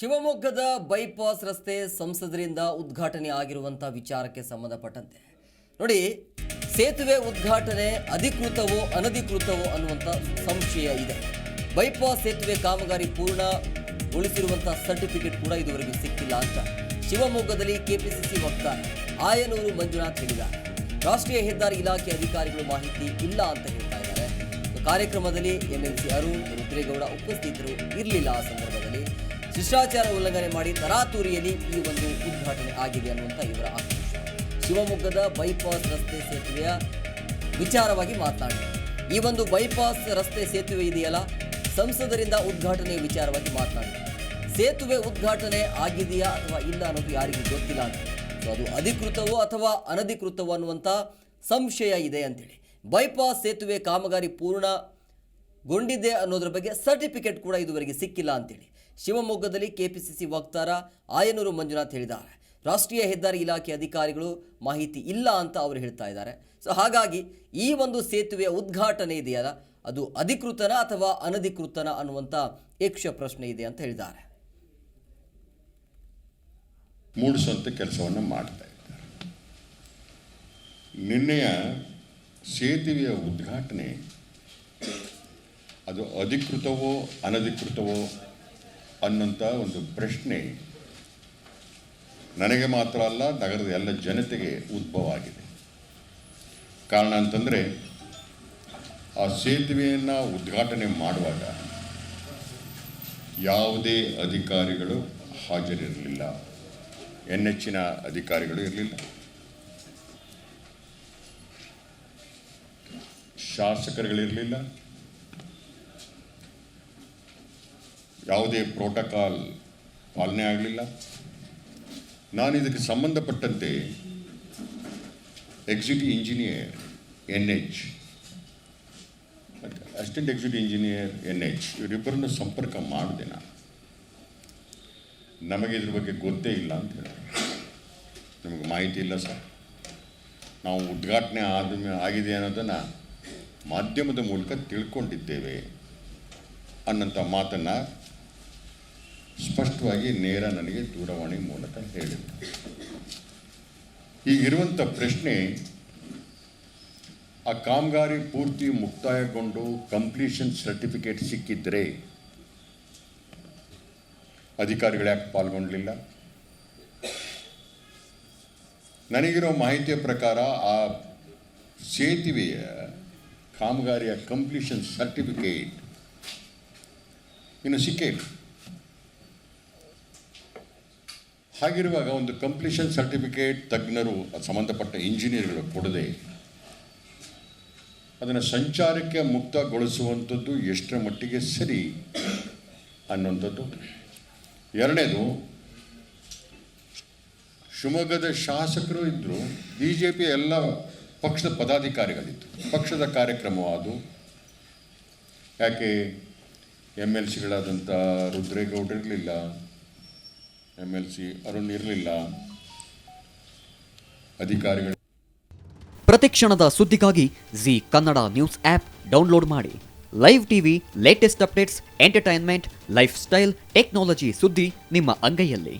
ಶಿವಮೊಗ್ಗದ ಬೈಪಾಸ್ ರಸ್ತೆ ಸಂಸದರಿಂದ ಉದ್ಘಾಟನೆ ಆಗಿರುವಂಥ ವಿಚಾರಕ್ಕೆ ಸಂಬಂಧಪಟ್ಟಂತೆ. ನೋಡಿ, ಸೇತುವೆ ಉದ್ಘಾಟನೆ ಅಧಿಕೃತವೋ ಅನಧಿಕೃತವೋ ಅನ್ನುವಂಥ ಸಂಶಯ ಇದೆ. ಬೈಪಾಸ್ ಸೇತುವೆ ಕಾಮಗಾರಿ ಪೂರ್ಣಗೊಳಿಸಿರುವಂಥ ಸರ್ಟಿಫಿಕೇಟ್ ಕೂಡ ಇದುವರೆಗೂ ಸಿಕ್ಕಿಲ್ಲ ಅಂತ ಶಿವಮೊಗ್ಗದಲ್ಲಿ ಕೆಪಿಸಿಸಿ ವಕ್ತಾರ ಆಯನೂರು ಮಂಜುನಾಥ್ ಹೇಳಿದ್ದಾರೆ. ರಾಷ್ಟ್ರೀಯ ಹೆದ್ದಾರಿ ಇಲಾಖೆ ಅಧಿಕಾರಿಗಳು ಮಾಹಿತಿ ಇಲ್ಲ ಅಂತ ಹೇಳ್ತಾ ಇದ್ದಾರೆ. ಕಾರ್ಯಕ್ರಮದಲ್ಲಿ ಎಂಎಲ್ಸಿ ಅರುಣ್, ರುದ್ರೇಗೌಡ ಉಪಸ್ಥಿತರು ಇರಲಿಲ್ಲ ಆ ಸಂದರ್ಭದಲ್ಲಿ. ಶಿಷ್ಟಾಚಾರ ಉಲ್ಲಂಘನೆ ಮಾಡಿ ತರಾತುರಿಯಲ್ಲಿ ಈ ಒಂದು ಉದ್ಘಾಟನೆ ಆಗಿದೆ ಅನ್ನುವಂಥ ಇವರ ಆಕ್ರೋಶ. ಶಿವಮೊಗ್ಗದ ಬೈಪಾಸ್ ರಸ್ತೆ ಸೇತುವೆಯ ವಿಚಾರವಾಗಿ ಮಾತನಾಡಿ. ಈ ಒಂದು ಬೈಪಾಸ್ ರಸ್ತೆ ಸೇತುವೆ ಇದೆಯಲ್ಲ? ಸಂಸದರಿಂದ ಉದ್ಘಾಟನೆಯ ವಿಚಾರವಾಗಿ ಮಾತನಾಡಿ. ಸೇತುವೆ ಉದ್ಘಾಟನೆ ಆಗಿದೆಯಾ ಅಥವಾ ಇಲ್ಲ ಅನ್ನೋದು ಯಾರಿಗೂ ಗೊತ್ತಿಲ್ಲ ಅಂತ. ಅದು ಅಧಿಕೃತವೋ ಅಥವಾ ಅನಧಿಕೃತವೋ ಅನ್ನುವಂಥ ಸಂಶಯ ಇದೆ ಅಂತೇಳಿ. ಬೈಪಾಸ್ ಸೇತುವೆ ಕಾಮಗಾರಿ ಪೂರ್ಣಗೊಂಡಿದೆ ಅನ್ನೋದ್ರ ಬಗ್ಗೆ ಸರ್ಟಿಫಿಕೇಟ್ ಕೂಡ ಇದುವರೆಗೆ ಸಿಕ್ಕಿಲ್ಲ ಅಂತೇಳಿ. ಶಿವಮೊಗ್ಗದಲ್ಲಿ ಕೆಪಿಸಿಸಿ ವಕ್ತಾರ ಆಯನೂರು ಮಂಜುನಾಥ್ ಹೇಳಿದ್ದಾರೆ. ರಾಷ್ಟ್ರೀಯ ಹೆದ್ದಾರಿ ಇಲಾಖೆ ಅಧಿಕಾರಿಗಳು ಮಾಹಿತಿ ಇಲ್ಲ ಅಂತ ಅವರು ಹೇಳ್ತಾ ಇದ್ದಾರೆ. ಸೊ ಹಾಗಾಗಿ ಈ ಒಂದು ಸೇತುವೆಯ ಉದ್ಘಾಟನೆ ಇದೆಯಲ್ಲ, ಅದು ಅಧಿಕೃತನ ಅಥವಾ ಅನಧಿಕೃತನ ಅನ್ನುವಂಥ ಯಕ್ಷ ಪ್ರಶ್ನೆ ಇದೆ ಅಂತ ಹೇಳಿದ್ದಾರೆ. ಮೂಡಿಸುವಂಥ ಕೆಲಸವನ್ನು ಮಾಡ್ತಾ ಇದ್ದಾರೆ. ನಿನ್ನೆಯ ಸೇತುವೆಯ ಉದ್ಘಾಟನೆ ಅದು ಅಧಿಕೃತವೋ ಅನಧಿಕೃತವೋ ಅನ್ನೋಂಥ ಒಂದು ಪ್ರಶ್ನೆ. ನನಗೆ ಮಾತ್ರ ಅಲ್ಲ, ನಗರದ ಎಲ್ಲ ಜನತೆಗೆ ಉದ್ಭವ ಆಗಿದೆ. ಕಾರಣ ಅಂತಂದರೆ, ಆ ಸೇತುವೆಯನ್ನು ಉದ್ಘಾಟನೆ ಮಾಡುವಾಗ ಯಾವುದೇ ಅಧಿಕಾರಿಗಳು ಹಾಜರಿರಲಿಲ್ಲ. ಎನ್ ಹೆಚ್ಚಿನ ಅಧಿಕಾರಿಗಳು ಇರಲಿಲ್ಲ. ಶಾಸಕರುಗಳಿರಲಿಲ್ಲ. ಯಾವುದೇ ಪ್ರೋಟೋಕಾಲ್ ಪಾಲನೆ ಆಗಲಿಲ್ಲ. ನಾನು ಇದಕ್ಕೆ ಸಂಬಂಧಪಟ್ಟಂತೆ executive engineer N H assistant executive engineer N H ಇವರಿಬ್ಬರನ್ನು ಸಂಪರ್ಕ ಮಾಡಿದೆ ನಾನು. ನಮಗೆ ಇದ್ರ ಬಗ್ಗೆ ಗೊತ್ತೇ ಇಲ್ಲ ಅಂತ ಹೇಳಿದ್ರು. ನಿಮಗೆ ಮಾಹಿತಿ ಇಲ್ಲ ಸರ್. ನಾವು ಉದ್ಘಾಟನೆ ಆದ ಆಗಿದೆ ಅನ್ನೋದನ್ನು ಮಾಧ್ಯಮದ ಮೂಲಕ ತಿಳ್ಕೊಂಡಿದ್ದೇವೆ ಅನ್ನಂಥ ಮಾತನ್ನು ಸ್ಪಷ್ಟವಾಗಿ ನೇರ ನನಗೆ ದೂರವಾಣಿ ಮೂಲಕ ಹೇಳಿದರು ಈಗಿರುವಂಥ ಪ್ರಶ್ನೆ ಆ ಕಾಮಗಾರಿ ಪೂರ್ತಿ ಮುಕ್ತಾಯಗೊಂಡು ಕಂಪ್ಲೀಷನ್ ಸರ್ಟಿಫಿಕೇಟ್ ಸಿಕ್ಕಿದ್ರೆ ಅಧಿಕಾರಿಗಳು ಯಾಕೆ ಪಾಲ್ಗೊಳ್ಳಲಿಲ್ಲ ನನಗಿರೋ ಮಾಹಿತಿಯ ಪ್ರಕಾರ ಆ ಸೇತುವೆಯ ಕಾಮಗಾರಿಯ ಕಂಪ್ಲೀಷನ್ ಸರ್ಟಿಫಿಕೇಟ್ ಇನ್ನು ಸಿಕ್ಕೇ ಇಲ್ಲ ಹಾಗಿರುವಾಗ ಒಂದು ಕಂಪ್ಲೀಷನ್ ಸರ್ಟಿಫಿಕೇಟ್ ತಜ್ಞರು, ಸಂಬಂಧಪಟ್ಟ ಇಂಜಿನಿಯರ್ಗಳು ಕೊಡದೆ ಅದನ್ನು ಸಂಚಾರಕ್ಕೆ ಮುಕ್ತಗೊಳಿಸುವಂಥದ್ದು ಎಷ್ಟರ ಮಟ್ಟಿಗೆ ಸರಿ ಅನ್ನುವಂಥದ್ದು. ಎರಡನೇದು, ಶಿವಮೊಗ್ಗದ ಶಾಸಕರು ಇದ್ದರು ಬಿ ಜೆ ಪಿ ಎಲ್ಲ ಪಕ್ಷದ ಪದಾಧಿಕಾರಿಗಳಿತ್ತು ಪಕ್ಷದ ಕಾರ್ಯಕ್ರಮವಾದು, ಯಾಕೆ ಎಂ ಎಲ್ ಸಿಗಳಾದಂಥ ರುದ್ರೇಗೌಡರು ಇರಲಿಲ್ಲ ಎಂ ಎಲ್ ಸಿ ಅರುಣ್ ಇರಲಿಲ್ಲ. ಅಧಿಕಾರಿಗಳು ಪ್ರತಿಕ್ಷಣದ ಸುದ್ದಿಗಾಗಿ Zee Kannada news app download ಮಾಡಿ. Live TV latest updates entertainment lifestyle technology ಸುದ್ದಿ ನಿಮ್ಮ ಅಂಗೈಯಲ್ಲಿ.